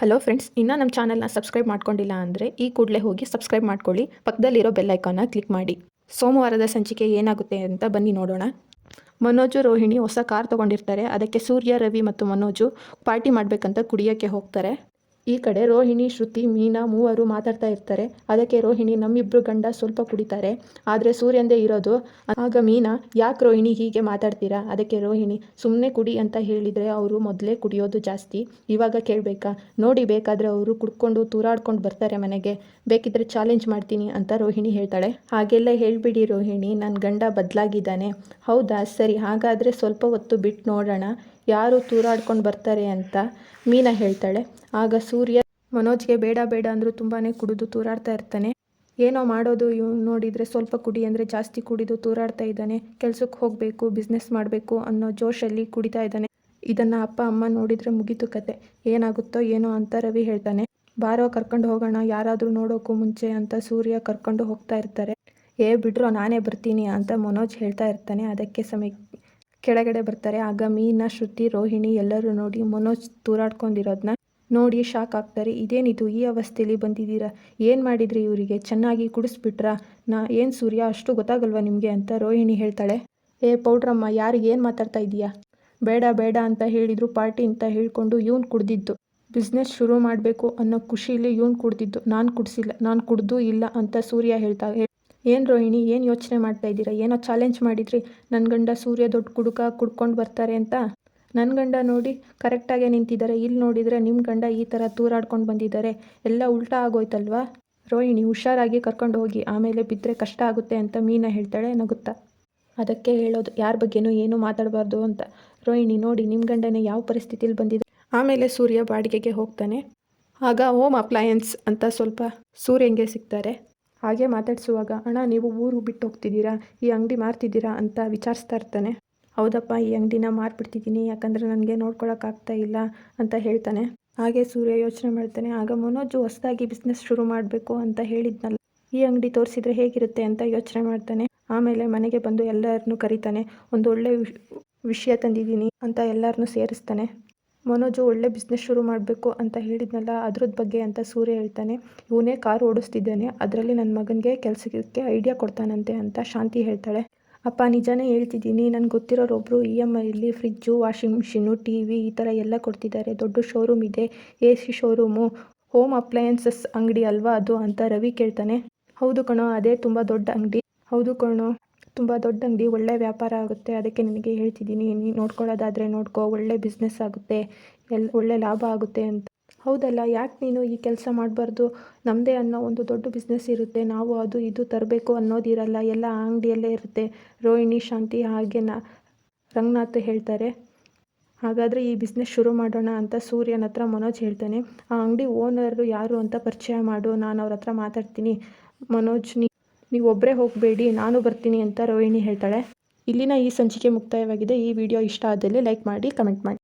Hello friends ಇನ್ನೂ ನಮ್ಮ ಚಾನಲ್ನ ಸಬ್ಸ್ಕ್ರೈಬ್ ಮಾಡ್ಕೊಂಡಿಲ್ಲ ಅಂದರೆ ಈ ಕೂಡಲೇ ಹೋಗಿ ಸಬ್ಸ್ಕ್ರೈಬ್ ಮಾಡ್ಕೊಳ್ಳಿ. ಪಕ್ಕದಲ್ಲಿರೋ ಬೆಲ್ ಐಕಾನ್ನ ಕ್ಲಿಕ್ ಮಾಡಿ. ಸೋಮವಾರದ ಸಂಚಿಕೆ ಏನಾಗುತ್ತೆ ಅಂತ ಬನ್ನಿ ನೋಡೋಣ. ಮನೋಜು, ರೋಹಿಣಿ ಹೊಸ ಕಾರ್ ತೊಗೊಂಡಿರ್ತಾರೆ. ಅದಕ್ಕೆ ಸೂರ್ಯ, ರವಿ ಮತ್ತು ಮನೋಜು ಪಾರ್ಟಿ ಮಾಡಬೇಕಂತ ಕುಡಿಯೋಕ್ಕೆ ಹೋಗ್ತಾರೆ. ಈ ಕಡೆ ರೋಹಿಣಿ, ಶ್ರುತಿ, ಮೀನಾ ಮೂವರು ಮಾತಾಡ್ತಾ ಇರ್ತಾರೆ. ಅದಕ್ಕೆ ರೋಹಿಣಿ ನಮ್ಮಿಬ್ರು ಗಂಡ ಸ್ವಲ್ಪ ಕುಡಿತಾರೆ. ಆದರೆ ಸೂರ್ಯಂದೇ ಇರೋದು. ಆಗ ಮೀನಾ, ಯಾಕೆ ರೋಹಿಣಿ ಹೀಗೆ ಮಾತಾಡ್ತೀರಾ? ಅದಕ್ಕೆ ರೋಹಿಣಿ ಸುಮ್ಮನೆ ಕುಡಿ ಅಂತ ಹೇಳಿದರೆ ಅವರು ಮೊದಲೇ ಕುಡಿಯೋದು ಜಾಸ್ತಿ. ಇವಾಗ ಕೇಳಬೇಕಾ? ನೋಡಿ ಬೇಕಾದರೆ ಅವರು ಕುಡ್ಕೊಂಡು ತೂರಾಡ್ಕೊಂಡು ಬರ್ತಾರೆ ಮನೆಗೆ. ಬೇಕಿದ್ರೆ ಚಾಲೆಂಜ್ ಮಾಡ್ತೀನಿ ಅಂತ ರೋಹಿಣಿ ಹೇಳ್ತಾಳೆ. ಹಾಗೆಲ್ಲ ಹೇಳಿಬಿಡಿ ರೋಹಿಣಿ ನನ್ನ ಗಂಡ ಬದಲಾಗಿದ್ದಾನೆ. ಹೌದಾ? ಸರಿ, ಹಾಗಾದರೆ ಸ್ವಲ್ಪ ಹೊತ್ತು ಬಿಟ್ಟು ನೋಡೋಣ. ಯಾರು ತೂರಾಡ್ಕೊಂಡು ಬರ್ತಾರೆ ಅಂತ ಮೀನಾ ಹೇಳ್ತಾಳೆ. ಆಗ ಸೂರ್ಯ, ಮನೋಜ್ಗೆ ಬೇಡ ಬೇಡ ಅಂದರೂ ತುಂಬಾ ಕುಡಿದು ತೂರಾಡ್ತಾ ಇರ್ತಾನೆ. ಏನೋ ಮಾಡೋದು, ಇವನು ನೋಡಿದರೆ ಸ್ವಲ್ಪ ಕುಡಿ ಅಂದರೆ ಜಾಸ್ತಿ ಕುಡಿದು ತೂರಾಡ್ತಾ ಇದ್ದಾನೆ. ಕೆಲ್ಸಕ್ಕೆ ಹೋಗಬೇಕು ಬಿಸ್ನೆಸ್ ಮಾಡಬೇಕು ಅನ್ನೋ ಜೋಶಲ್ಲಿ ಕುಡಿತಾ ಇದ್ದಾನೆ. ಇದನ್ನು ಅಪ್ಪ, ಅಮ್ಮ ನೋಡಿದರೆ ಮುಗೀತು ಕತೆ. ಏನಾಗುತ್ತೋ ಏನೋ ಅಂತ ರವಿ ಹೇಳ್ತಾನೆ. ಬಾರೋ, ಕರ್ಕೊಂಡು ಹೋಗೋಣ, ಯಾರಾದರೂ ನೋಡೋಕ್ಕೂ ಮುಂಚೆ ಅಂತ ಸೂರ್ಯ ಕರ್ಕೊಂಡು ಹೋಗ್ತಾ ಇರ್ತಾರೆ. ಏ, ಬಿಡ್ರೋ, ನಾನೇ ಬರ್ತೀನಿ ಅಂತ ಮನೋಜ್ ಹೇಳ್ತಾ ಇರ್ತಾನೆ. ಅದಕ್ಕೆ ಸಮಯ ಕೆಳಗಡೆ ಬರ್ತಾರೆ. ಆಗ ಮೀನಾ, ಶ್ರುತಿ, ರೋಹಿಣಿ ಎಲ್ಲರೂ ನೋಡಿ ಮನೋಜ್ ತೂರಾಡ್ಕೊಂಡಿರೋದನ್ನ ನೋಡಿ ಶಾಕ್ ಆಗ್ತಾರೆ. ಇದೇನಿದು? ಈ ಅವಸ್ಥೆಯಲ್ಲಿ ಬಂದಿದ್ದೀರಾ? ಏನು ಮಾಡಿದ್ರಿ ಇವರಿಗೆ? ಚೆನ್ನಾಗಿ ಕುಡಿಸ್ಬಿಟ್ರಾ? ನಾ ಏನು ಸೂರ್ಯ? ಅಷ್ಟು ಗೊತ್ತಾಗಲ್ವಾ ನಿಮಗೆ ಅಂತ ರೋಹಿಣಿ ಹೇಳ್ತಾಳೆ. ಏ ಪೌಡ್ರಮ್ಮ ಯಾರಿಗೇನು ಮಾತಾಡ್ತಾ ಇದೀಯಾ ಬೇಡ ಬೇಡ ಅಂತ ಹೇಳಿದ್ರು. ಪಾರ್ಟಿ ಅಂತ ಹೇಳ್ಕೊಂಡು ಇವನ್ ಕುಡ್ದಿದ್ದು. ಬಿಸ್ನೆಸ್ ಶುರು ಮಾಡಬೇಕು ಅನ್ನೋ ಖುಷಿಲಿ ಇವ್ನು ಕುಡ್ದಿದ್ದು. ನಾನು ಕುಡಿಸಿಲ್ಲ, ನಾನು ಕುಡ್ದು ಇಲ್ಲ ಅಂತ ಸೂರ್ಯ ಹೇಳ್ತಾ ಏನು ರೋಹಿಣಿ, ಏನು ಯೋಚನೆ ಮಾಡ್ತಾ ಇದ್ದೀರಾ? ಏನೋ ಚಾಲೆಂಜ್ ಮಾಡಿದ್ರಿ. ನನ್ನ ಗಂಡ ಸೂರ್ಯ ದೊಡ್ಡ ಕುಡುಕ ಕುಡ್ಕೊಂಡು ಬರ್ತಾರೆ ಅಂತ. ನನ್ನ ಗಂಡ ನೋಡಿ ಕರೆಕ್ಟಾಗೆ ನಿಂತಿದ್ದಾರೆ. ಇಲ್ಲಿ ನೋಡಿದರೆ ನಿಮ್ಮ ಗಂಡ ಈ ಥರ ತೂರಾಡ್ಕೊಂಡು ಬಂದಿದ್ದಾರೆ. ಎಲ್ಲ ಉಲ್ಟಾ ಆಗೋಯ್ತಲ್ವಾ? ರೋಹಿಣಿ, ಹುಷಾರಾಗಿ ಕರ್ಕೊಂಡು ಹೋಗಿ. ಆಮೇಲೆ ಬಿದ್ದರೆ ಕಷ್ಟ ಆಗುತ್ತೆ ಅಂತ ಮೀನಾ ಹೇಳ್ತಾಳೆ, ನಗುತ್ತಾ. ಅದಕ್ಕೆ ಹೇಳೋದು, ಯಾರ ಬಗ್ಗೆನೂ ಏನೂ ಮಾತಾಡಬಾರ್ದು ಅಂತ. ರೋಹಿಣಿ, ನೋಡಿ ನಿಮ್ಮ ಗಂಡನೇ ಯಾವ ಪರಿಸ್ಥಿತಿಲಿ ಬಂದಿದೆ? ಆಮೇಲೆ ಸೂರ್ಯ ಬಾಡಿಗೆಗೆ ಹೋಗ್ತಾನೆ. ಆಗ, ಹೋಮ್ ಅಪ್ಲಯನ್ಸ್ ಅಂತ ಸ್ವಲ್ಪ ಸೂರ್ಯಂಗೆ ಸಿಗ್ತಾರೆ. ಹಾಗೆ ಮಾತಾಡಿಸುವಾಗ, ಅಣ್ಣ, ನೀವು ಊರು ಬಿಟ್ಟು ಹೋಗ್ತಿದ್ದೀರಾ? ಈ ಅಂಗಡಿ ಮಾರ್ತಿದ್ದೀರಾ? ಅಂತ ವಿಚಾರಿಸ್ತಾ ಇರ್ತಾನೆ. ಹೌದಪ್ಪ, ಈ ಅಂಗಡಿನ ಮಾರ್ಬಿಡ್ತಿದ್ದೀನಿ, ಯಾಕಂದರೆ ನನಗೆ ನೋಡ್ಕೊಳಕ್ಕಾಗ್ತಾ ಇಲ್ಲ, ಅಂತ ಹೇಳ್ತಾನೆ. ಹಾಗೆ ಸೂರ್ಯ ಯೋಚನೆ ಮಾಡ್ತಾನೆ, ಆಗ ಮನೋಜು ಹೊಸದಾಗಿ ಬಿಸ್ನೆಸ್ ಶುರು ಮಾಡಬೇಕು ಅಂತ ಹೇಳಿದ್ನಲ್ಲ, ಈ ಅಂಗಡಿ ತೋರಿಸಿದ್ರೆ ಹೇಗಿರುತ್ತೆ? ಅಂತ ಯೋಚನೆ ಮಾಡ್ತಾನೆ. ಆಮೇಲೆ ಮನೆಗೆ ಬಂದು ಎಲ್ಲರನ್ನೂ ಕರೀತಾನೆ, ಒಂದು ಒಳ್ಳೆ ವಿಷಯ ತಂದಿದ್ದೀನಿ, ಅಂತ ಎಲ್ಲರನ್ನೂ ಸೇರಿಸ್ತಾನೆ. ಮನೋಜು ಒಳ್ಳೆ ಬಿಸ್ನೆಸ್ ಶುರು ಮಾಡಬೇಕು ಅಂತ ಹೇಳಿದ್ನಲ್ಲ ಅದ್ರದ್ದು ಬಗ್ಗೆ ಅಂತ ಸೂರ್ಯ ಹೇಳ್ತಾನೆ. ಇವನೇ ಕಾರ್ ಓಡಿಸ್ತಿದ್ದಾನೆ, ಅದರಲ್ಲಿ ನನ್ನ ಮಗನಿಗೆ ಕೆಲಸಕ್ಕೆ ಐಡಿಯಾ ಕೊಡ್ತಾನಂತೆ ಅಂತ ಶಾಂತಿ ಹೇಳ್ತಾಳೆ. ಅಪ್ಪ, ನಿಜಾನೇ ಹೇಳ್ತಿದ್ದೀನಿ, ನನಗೆ ಗೊತ್ತಿರೋರೊಬ್ಬರು E M ಐಲಿ fridge washing machine T V ಈ ಥರ ಎಲ್ಲ ಕೊಡ್ತಿದ್ದಾರೆ. ದೊಡ್ಡ ಶೋರೂಮ್ ಇದೆ A C showroom home appliances ಅಂಗಡಿ ಅಲ್ವಾ ಅದು ಅಂತ ರವಿ ಕೇಳ್ತಾನೆ. ಹೌದು ಕಣೋ, ಅದೇ ತುಂಬ ದೊಡ್ಡ ಅಂಗಡಿ. ಹೌದು ಕಣೋ ತುಂಬ ದೊಡ್ಡ ಅಂಗಡಿ, ಒಳ್ಳೆ ವ್ಯಾಪಾರ ಆಗುತ್ತೆ. ಅದಕ್ಕೆ ನಿನಗೆ ಹೇಳ್ತಿದ್ದೀನಿ ನೀನು ನೋಡ್ಕೊಳ್ಳೋದಾದರೆ ನೋಡ್ಕೋ, ಒಳ್ಳೆ ಬಿಸ್ನೆಸ್ ಆಗುತ್ತೆ, ಎಲ್, ಒಳ್ಳೆ ಲಾಭ ಆಗುತ್ತೆ ಅಂತ. ಹೌದಲ್ಲ, ಯಾಕೆ ನೀನು ಈ ಕೆಲಸ ಮಾಡಬಾರ್ದು? ನಮ್ಮದೇ ಅನ್ನೋ ಒಂದು ದೊಡ್ಡ ಬಿಸ್ನೆಸ್ ಇರುತ್ತೆ. ನಾವು ಅದು ಇದು ತರಬೇಕು ಅನ್ನೋದಿರಲ್ಲ. ಎಲ್ಲ ಅಂಗಡಿಯಲ್ಲೇ ಇರುತ್ತೆ. ರೋಹಿಣಿ, ಶಾಂತಿ ಹಾಗೆ ನಾ, ರಂಗನಾಥ್ ಹೇಳ್ತಾರೆ. ಹಾಗಾದರೆ ಈ ಬಿಸ್ನೆಸ್ ಶುರು ಮಾಡೋಣ ಅಂತ ಸೂರ್ಯನ ಹತ್ರ ಮನೋಜ್ ಹೇಳ್ತಾನೆ. ಆ ಅಂಗಡಿ ಓನರು ಯಾರು ಅಂತ ಪರಿಚಯ ಮಾಡು. ನಾನು ಅವ್ರ ಹತ್ರ ಮಾತಾಡ್ತೀನಿ. ಮನೋಜ್, ನೀ ನೀವು ಒಬ್ಬರೇ ಹೋಗಬೇಡಿ, ನಾನು ಬರ್ತೀನಿ ಅಂತ ರೋಹಿಣಿ ಹೇಳ್ತಾಳೆ. ಇಲ್ಲಿನ ಈ ಸಂಚಿಕೆ ಮುಕ್ತಾಯವಾಗಿದೆ. ಈ ವಿಡಿಯೋ ಇಷ್ಟ ಆದಲ್ಲಿ ಲೈಕ್ ಮಾಡಿ, ಕಮೆಂಟ್ ಮಾಡಿ.